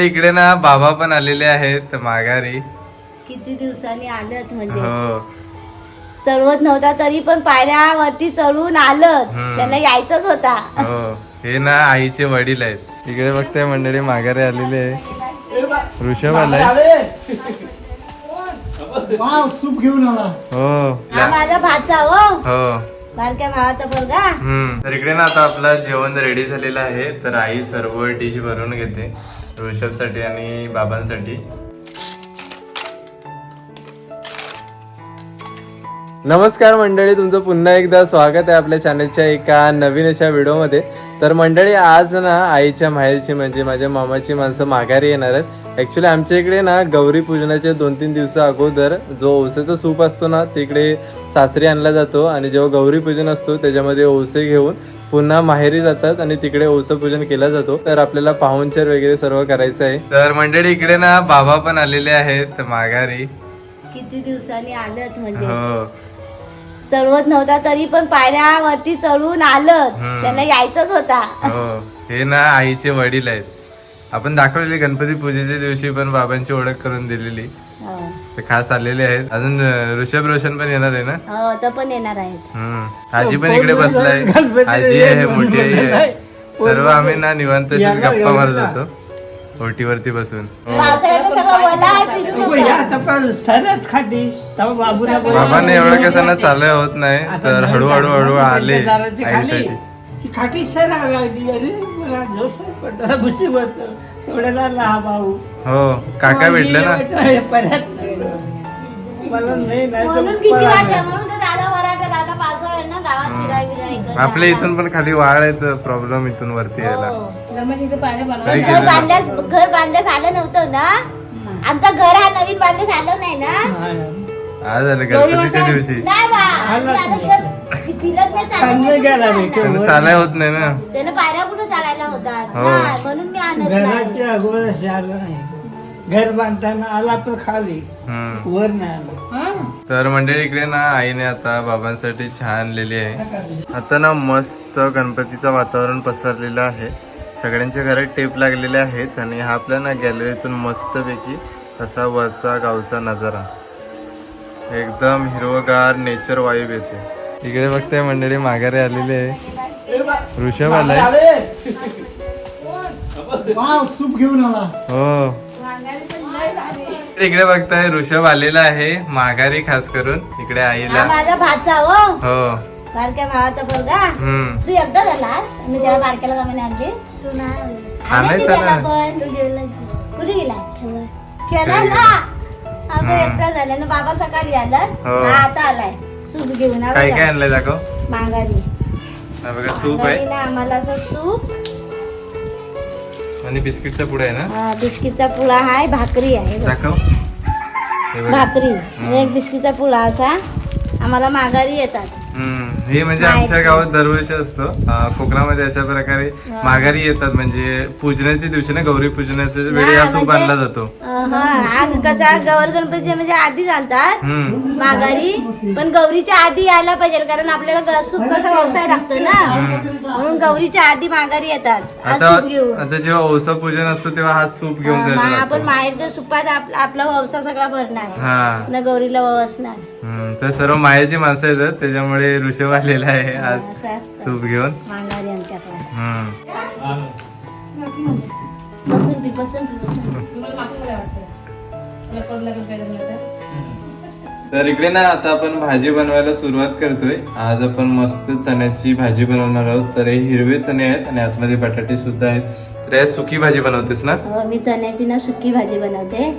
इकडे ना बाबा पण आलेले आहेत माघारी. किती दिवसांनी आलत म्हणजे? हो. चढवत नव्हता तरी पण पायऱ्यावरती चढून आलत. हम्म. त्यांना यायचंच होता. हो. हे ना आईचे वडील आहेत. इकडे बघताय मंडळी माघारी आलेले आहे. ऋषभ आलाय. वाव सूप घेऊन आला. हो. हा माझा भाचा हो. हो. बारक्या भावाचा पोरगा. हम्म. तर इकडे ना आता आपलं जेवण रेडी झालेलं आहे. तर आई सर्व डिश भरून घेते. ऋषभसाठी आणि बाबांसाठी. नमस्कार मंडळी तुमचं पुन्हा एकदा स्वागत आहे आपल्या चॅनलच्या एका नवीन अशा व्हिडिओमध्ये. तर मंडळी आज ना आईच्या माहेरची म्हणजे माझ्या मामाची माणसं माघारी येणार आहेत. ऍक्च्युली आमच्या इकडे ना गौरी पूजनाच्या दोन तीन दिवसा अगोदर जो ओसेचा सूप असतो ना तिकडे सासरी आणला जातो. आणि जेव्हा गौरी पूजन असतो त्याच्यामध्ये ओसे घेऊन पुन्हा माहेरी जातात आणि तिकडे ओस पूजन केलं जातो. तर आपल्याला पाहुणचार वगैरे सर्व करायचं आहे. तर मंडळी इकडे ना बाबा पण आलेले आहेत माघारी. किती दिवसांनी आलत म्हणजे. हो. चढवत नव्हता तरी पण पायऱ्यावरती चढून आलत. हम्म. त्यांना यायचंच होता. हो. हे ना आईचे वडील आहेत. आपण दाखवलेली गणपती पूजेच्या दिवशी पण बाबांची ओळख करून दिलेली. ते खास आलेले आहेत. अजून ऋषभ रोशन पण येणार आहे ना? हो तो पण येणार आहेत हम्म. आजी पण इकडे बसलाय. आजी आहे मोठी आई आहे सर्व आम्ही ना निवांत गप्पा मारत होतो. ओटीवरती बसून. हो. बाबांना एवढं कसं ना चालू होत नाही तर हळूहळू झालं. हळू आले. आईसाठी. खाटी सर लागली अरे मला मुसीबत एवढ्याला लहा भाऊ हो काका भेटले ना? हे परत. मला नाही नाही तर म्हणून भीती पळाला. वाटते म्हणून तर दादा वराटा दादा पावसाळ्यात ना गावात फिराय फिराय इकडं आपल्या जा. इथून पण खाली वाढ आहे प्रॉब्लेम इथून वरती यायला. हो. घर बांधल्यास घर बांधल्यास आलं नव्हतं ना? आमचं घर हा नवीन बांधल्यास आलं नाही ना? हा. आज झालं गणपतीच्या दिवशी? चालाय होत नाही ना. त्यानं पायऱ्या कुठं चढायला होतात. हो. नाही, म्हणून मी आणत नाही. घराच्या अगोदर आलं नाही घर बांधताना आला पण खाली. हम्म. वर नाही आला. तर मंडळी इकडे ना आईने आता बाबांसाठी चहा आणलेली आहे. आता ना मस्त गणपतीचं वातावरण पसरलेलं आहे. सगळ्यांच्या घरात टेप लागलेले आहेत आणि हा आपल्या ना गॅलरीतून मस्तपैकी असा वरचा गावचा नजारा. एकदम हिरवगार नेचर वाईब येते. इकडे बघताय मंडळी माघारी आलेली आहे. ऋषभ आलाय. सूप घेऊन आला. हो. इकडे बघताय ऋषभ आलेला आहे माघारी खास करून. इकडे हा आईला माझा भाचा हो. हो. बारक्या भावाचा पोरगा. तू एकटा झालास आणि त्याला बारक्याला गमेने आणली तू नाही आणायचं कुठे गेला? खेळायला. एकटा झाला ना बाबा सकाळी आला. हो. हा आता आलाय. सूप घेऊन हा काय बघा. काय आणलंय दाखव. हा बघा सूप आहे. आम्हाला असं सूप. आणि बिस्किटचा पुढे आहे ना? हा, बिस्किटचा पुळा आहे भाकरी आहे. बघ. दाखव. हे बघा. भाकरी. आणि एक बिस्किटचा पुळा असा. आम्हाला माघारी येतात. हम्म. हे म्हणजे. आमच्या गावात दरवर्षी असतो. कोकणामध्ये अशा प्रकारे. माघारी येतात. म्हणजे पूजनाच्या दिवशी ना गौरी पूजनाच्या वेळी हा, सूप म्हणजे- आणला जातो. हा आज कसा गौर गणपती म्हणजे आधीच आणतात माघारी पण गौरीच्या आधी यायला पाहिजे कारण आपल्याला सूप कसा व्यवसाय लागतो ना. म्हणून गौरीच्या आधी माघारी येतात. आता आता जेव्हा ओसा पूजन असतो तेव्हा हा सूप घेऊन आपण माहेरच्या सुपात आप- आपला व्यवसाय सगळा भरणार. न गौरीला वसणार. तर सर्व मायाची माणसं येतात त्याच्यामुळे ऋषभ आलेला आहे आज सूप घेऊन. तर इकडे ना आता आपण भाजी बनवायला सुरुवात करतोय. आज आपण मस्त चण्याची भाजी बनवणार आहोत. तर हे हिरवे चणे आहेत आणि आतमध्ये बटाटे सुद्धा आहेत. तर सुकी भाजी बनवतेस ना? हो, मी चण्याची ना सुकी भाजी बनवते.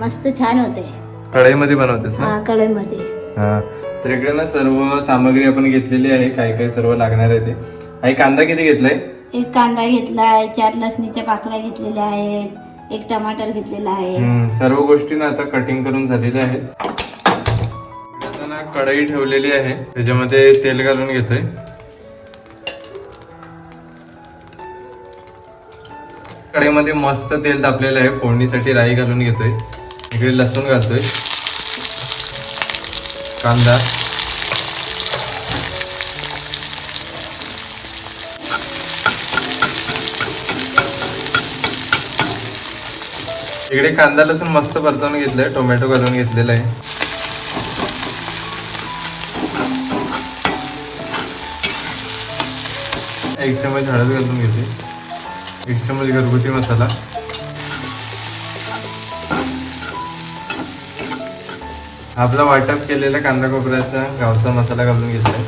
मस्त छान होते. कढईमध्ये बनवतेस ना? हा कढईमध्ये. हा. तर इकडे ना सर्व सामग्री आपण घेतलेली आहे. काय काय सर्व लागणार आहे ते. आई कांदा किती घेतलाय? एक कांदा घेतलाय चार लसणीच्या पाकळ्या घेतलेल्या आहेत एक टमाटर घेतलेला आहे. सर्व गोष्टी ना आता कटिंग करून झालेल्या आहेत. आता ना कढई ठेवलेली आहे. त्याच्यामध्ये तेल घालून घेतोय. कढईमध्ये मस्त तेल तापलेलं आहे. फोडणीसाठी राई घालून घेतोय. इकडे लसूण घालतोय. कांदा. इकडे कांदा लसूण मस्त परतवून घेतलंय. टोमॅटो घालून घेतलेला आहे. एक चमच हळद घालून घेते एक चमच घरगुती मसाला. आपला वाटप केलेला कांदा खोबऱ्याचा गावचा मसाला घालून घेतलाय.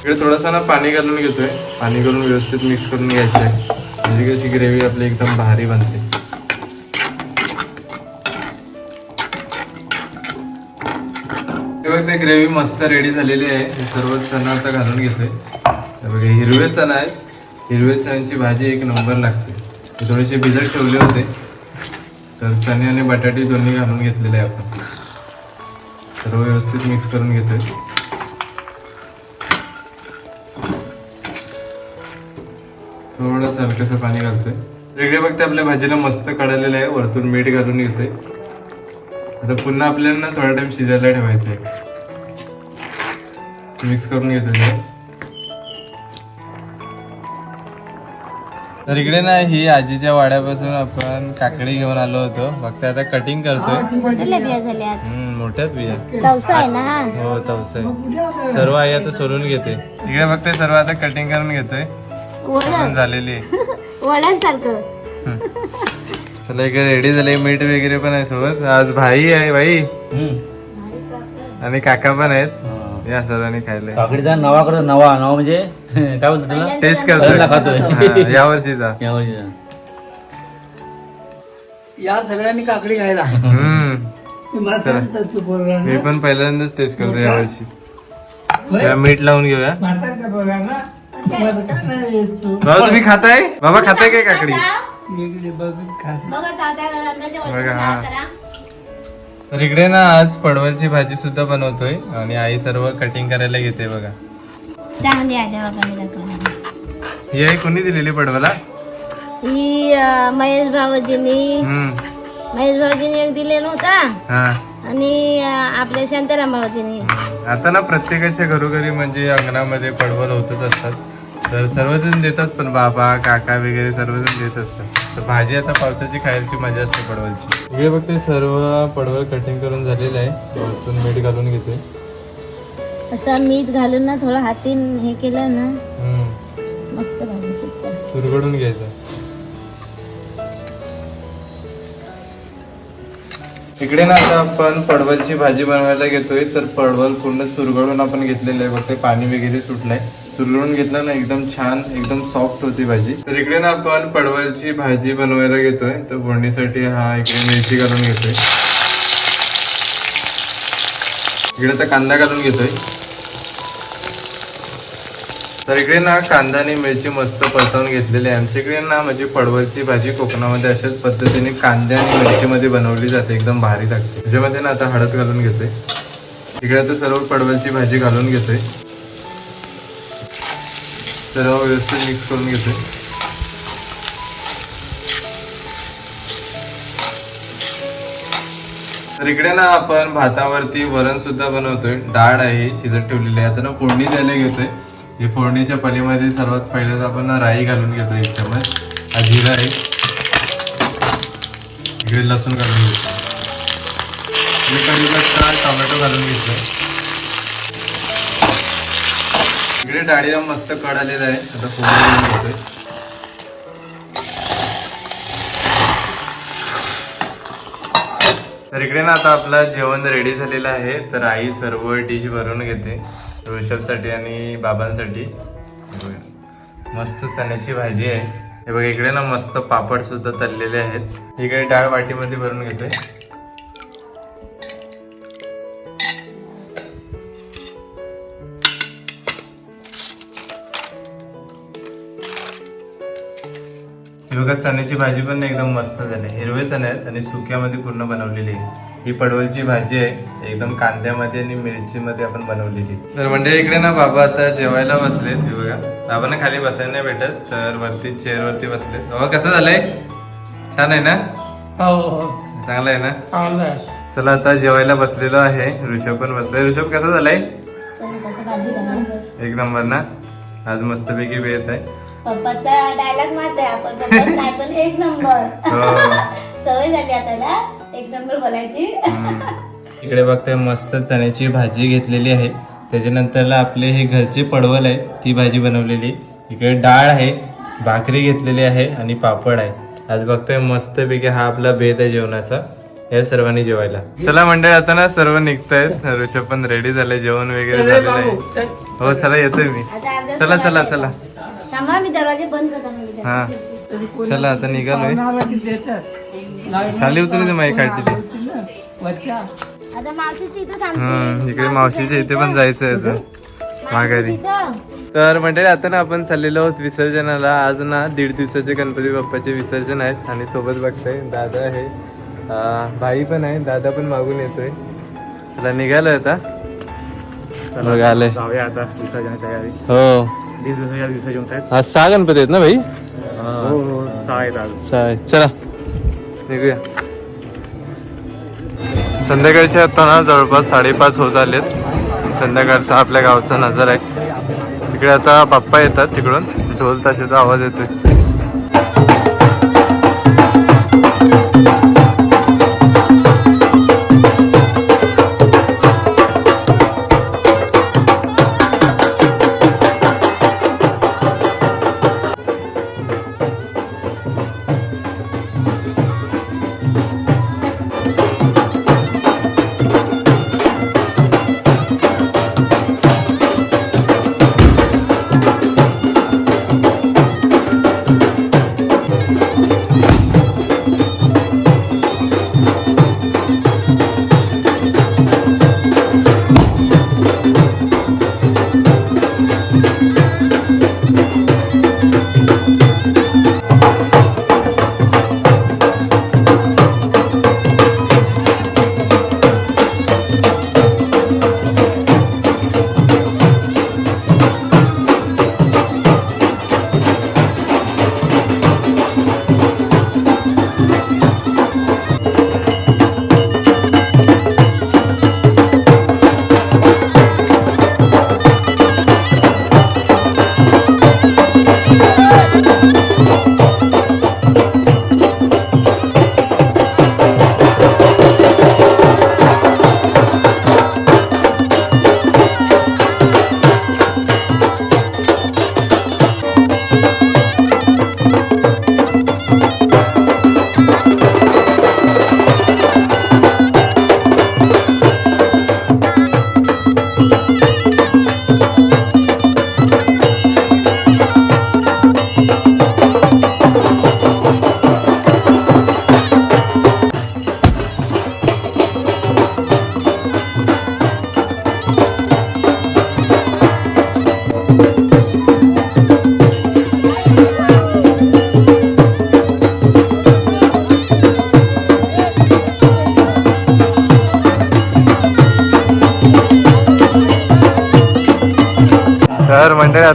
इकडे थोडासा ना पाणी घालून घेतोय. पाणी घालून व्यवस्थित मिक्स करून घ्यायचं आहे म्हणजे कशी ग्रेव्ही आपली एकदम भारी बनते. बघ ते ग्रेव्ही मस्त रेडी झालेली आहे. सर्व चणा आता घालून घेतोय. बघा हिरवे चणा आहेत. हिरवे चण्याची भाजी एक नंबर लागते. थोडेसे भिजत ठेवले होते. तर चणे आणि बटाटे दोन्ही घालून घेतलेले आहे आपण. सर्व व्यवस्थित मिक्स करून घेतोय. थोडंसं हलकंसं पाणी घालतोय. वेगळे बघते आपल्या भाजीला मस्त कळलेलं आहे वरतून मीठ घालून घेतोय. आता पुन्हा आपल्याला ना थोडा टाइम शिजायला ठेवायचं आहे मिक्स करून घेतोय. तर इकडे ना ही आजीच्या वाड्यापासून आपण काकडी घेऊन आलो होतो. फक्त आता कटिंग करतोय. लय बिया हा? तवस आहे. सर्व आई आता सोलून घेते. इकडे बघते सर्व आता कटिंग करून घेतोय. झालेली चला इकडे रेडी झाले. मीठ वगैरे पण आहे सोबत. आज भाई आहे भाई. आणि काका पण आहेत. या सर्वांनी खायला. काकडीचा नवा करतो नवा नवा म्हणजे काय बोलतो त्याला? टेस्ट पहिल्यांदा खातोय. करतोय या वर्षीचा या वर्षीचा. या सगळ्यांनी काकडी खायला. हम्म. मी पण पहिल्यांदाच टेस्ट करतो या वर्षी जरा मीठ लावून घेऊया. तुम्हाला नाही येत तू बाबा तुम्ही खाताय? बाबा खाताय काय काकडी? इकडे बघून खा. बघा तात्या हा. करा. तर इकडे ना आज पडवलची भाजी सुद्धा बनवतोय आणि आई सर्व कटिंग करायला घेते बघा. चांगली ही कोणी दिलेली पडवला? ही महेश भाऊजींनी. महेश भाऊजींनी एक दिलेला होता. हा. आणि आपल्या शांताराम भाऊजींनी. आता ना प्रत्येकाच्या घरोघरी म्हणजे अंगणामध्ये पडवल होतच असतात. तर सर्वजण देतात पण बाबा काका वगैरे सर्वजण देत असतात. तर भाजी आता पावसाची खायची मजा असते पडवलची. इकडे बघते सर्व पडवल कटिंग करून झालेलं आहे. वरतून मीठ घालून घेते. असं मीठ घालून ना थोडं हातीन हे केलं ना हम्म. मस्त भाजी सुरगडून घ्यायचं. इकडे ना आता आपण पडवलची भाजी बनवायला घेतोय तर पडवल पूर्ण सुरगडून आपण घेतलेलं आहे. फक्त पाणी वगैरे सुटलंय. सुरगडून घेतलं ना एकदम छान एकदम सॉफ्ट होती भाजी. तर इकडे ना आपण पडवलची भाजी बनवायला घेतोय. तर फोडणीसाठी हा इकडे मिरची घालून घेतोय. इकडे तर कांदा घालून घेतोय. तर इकडे ना कांदा आणि मिरची मस्त परतवून घेतलेली आहे. आमच्याकडे ना म्हणजे पडवलची भाजी कोकणामध्ये अशाच पद्धतीने कांद्या आणि मिरचीमध्ये बनवली जाते. एकदम भारी लागते. त्याच्यामध्ये ना आता हळद घालून घेतोय. इकडे आता सर्व पडवलची भाजी घालून घेतोय. सर्व व्यवस्थित मिक्स करून घेतोय तर इकडे ना आपण भातावरती वरण सुद्धा बनवतोय. डाळ आहे शिजत ठेवलेली आहे. आता ना फोडणी द्यायला घेतोय. हे फोडणीच्या पलीमध्ये सर्वात पहिलेच आपण ना राई घालून घेतो एक चमच हा जिरा आहे. इकडे लसूण घालून घेतो कढीपत्ता टोमॅटो घालून घेतलं इकडे डाळीला मस्त कड आलेला आहे. आता फोडणी घेतोय. तर इकडे ना आता आपलं जेवण रेडी झालेलं आहे. तर आई सर्व डिश भरून घेते. ऋषभसाठी आणि बाबांसाठी. मस्त चण्याची भाजी आहे. हे बघा इकडे ना मस्त पापड सुद्धा तळलेले आहेत. इकडे डाळ वाटीमध्ये भरून घेतोय. ही बघा चण्याची भाजी पण एकदम मस्त झाली. हिरवे चणे आहेत आणि सुक्यामध्ये पूर्ण बनवलेली आहे. ही पडवलची भाजी आहे एकदम कांद्यामध्ये आणि मिरचीमध्ये आपण बनवलेली तर म्हणजे इकडे ना बाबा आता जेवायला बसलेत. हे बघा बाबांना खाली बसायला नाही भेटत तर वरती चेअर वरती बसलेत. बाबा कसं झालंय? छान आहे ना? हो हो. चांगलं आहे ना? चला आता जेवायला बसलेलो आहे. ऋषभ पण बसलाय. ऋषभ कसं झालंय? एक नंबर ना? आज मस्तपैकी वेळ आहे पप्पाचा डायलॉग आहे आपण. पप्पाच नाही पण एक नंबर सवय झाली आता ना एक नंबर बोलायची. इकडे बघताय मस्त चण्याची भाजी घेतलेली आहे. त्याच्यानंतरला आपले हे घरचे पडवल आहे ती भाजी बनवलेली. इकडे डाळ आहे भाकरी घेतलेली आहे आणि पापड आहे. आज बघतोय मस्तपैकी हा आपला भेद आहे जेवणाचा. या सर्वांनी जेवायला. चला मंडळी आता ना सर्व निघतायत. ऋषभ पण रेडी झाले जेवण वगैरे झालेलं आहे. हो चला येतोय मी. चला चला. चला. थांबा मी दरवाजे बंद करतो मी हा. तरी कोणी चला आता निघालोय. खाली उतरू दे माई. आता मावशीची इथं थांबते. इकडे मावशीच्या इथे. पण जायचंय अजून. माघारी. तर मंडळी आता ना आपण चाललेलो आहोत विसर्जनाला. आज ना दीड दिवसाचे गणपती बाप्पाचे विसर्जन आहेत आणि सोबत बघताय दादा आहे. भाई पण आहे. दादा पण मागून येतोय. चला निघालोय आता. आले. जाऊया आता विसर्जन तयारी हो. दीड दिवसाच्या विसर्जन आज सहा गणपती आहेत ना भाई? हो हो सहा आहेत आज. सहा आहेत. चला. निघूया. संध्याकाळचे आता ना जवळपास साडेपाच होत आलेत. संध्याकाळचा आपल्या गावचा नजर आहे. तिकडे आता पप्पा येतात तिकडून. ढोल ताशेचा आवाज येतोय.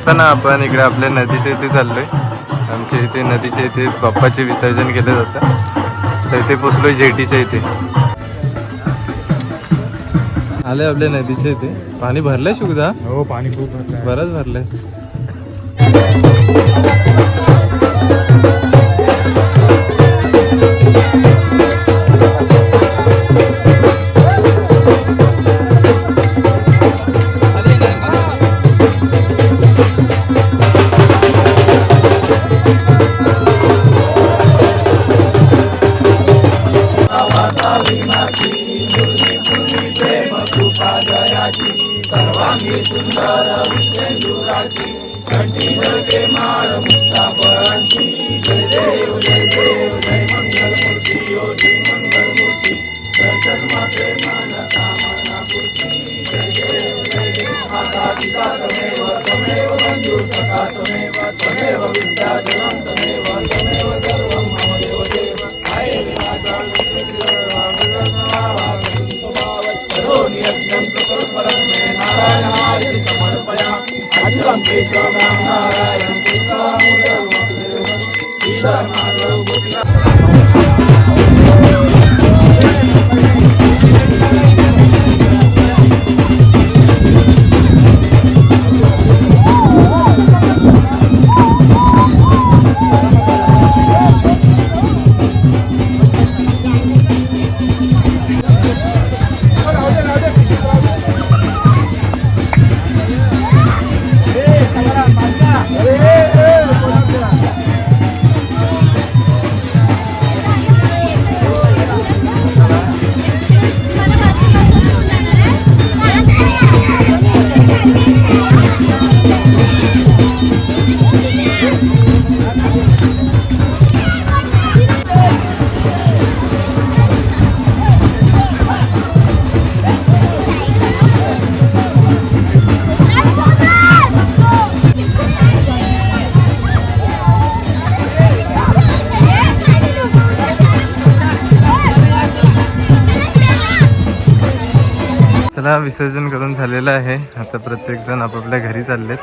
तर मंडळी आता ना आपण इकडे आपल्या नदीच्या इथे चाललोय. आमच्या इथे नदीच्या इथे बाप्पाचे विसर्जन केलं जातं. तर इथे पोचलोय जेटीच्या इथे. आले आपल्या नदीच्या इथे. पाणी भरलंय शुगदा हो पाणी खूप बरंच भरलंय. भावाचा विनाशी दुर्मी पूर्वी प्रेम कृपा जयाची सर्वांगी सुंदर विजयुराची कंठी जळते माळ मुक्ता फळांची जय देव जय देव जय मंगल मूर्ती योगी मंगल मूर्ती दर्शन माते मानता माना पूर्ती जय देव जय देव माता पिता तमेव तमेव मंजू सखा तमेव तमेव विद्या जलम तमेव Sita Madhav Sita mudra. चला विसर्जन करून झालेलं आहे. आता प्रत्येक जण आपापल्या घरी चाललेत.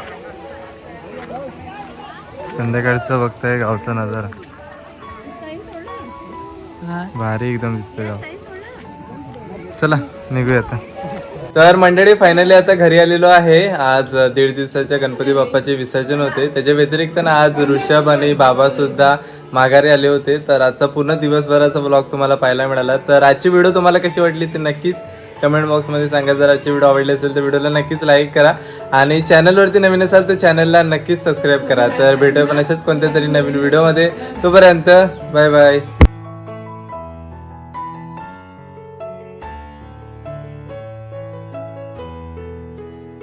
संध्याकाळचं बघताय गावचा नजारा. भारी एकदम दिसतोय गाव. चला निघूया आता. तर मंडळी फायनली आता घरी आलेलो आहे. आज दीड दिवसाच्या गणपती बाप्पाचे विसर्जन होते. त्याच्या व्यतिरिक्त ना आज ऋषभ आणि बाबा सुद्धा माघारी आले होते. तर आजचा पूर्ण दिवसभराचा ब्लॉग तुम्हाला पाहायला मिळाला. तर आजची व्हिडिओ तुम्हाला कशी वाटली ती नक्कीच कमेंट बॉक्समध्ये सांगा. जर आजची व्हिडिओ आवडली असेल तर व्हिडिओला नक्कीच लाईक करा. आणि चॅनलवरती नवीन असाल तर चॅनलला नक्कीच सबस्क्राईब करा. तर भेटूया पण अशाच कोणत्या तरी नवीन व्हिडिओमध्ये तोपर्यंत बाय बाय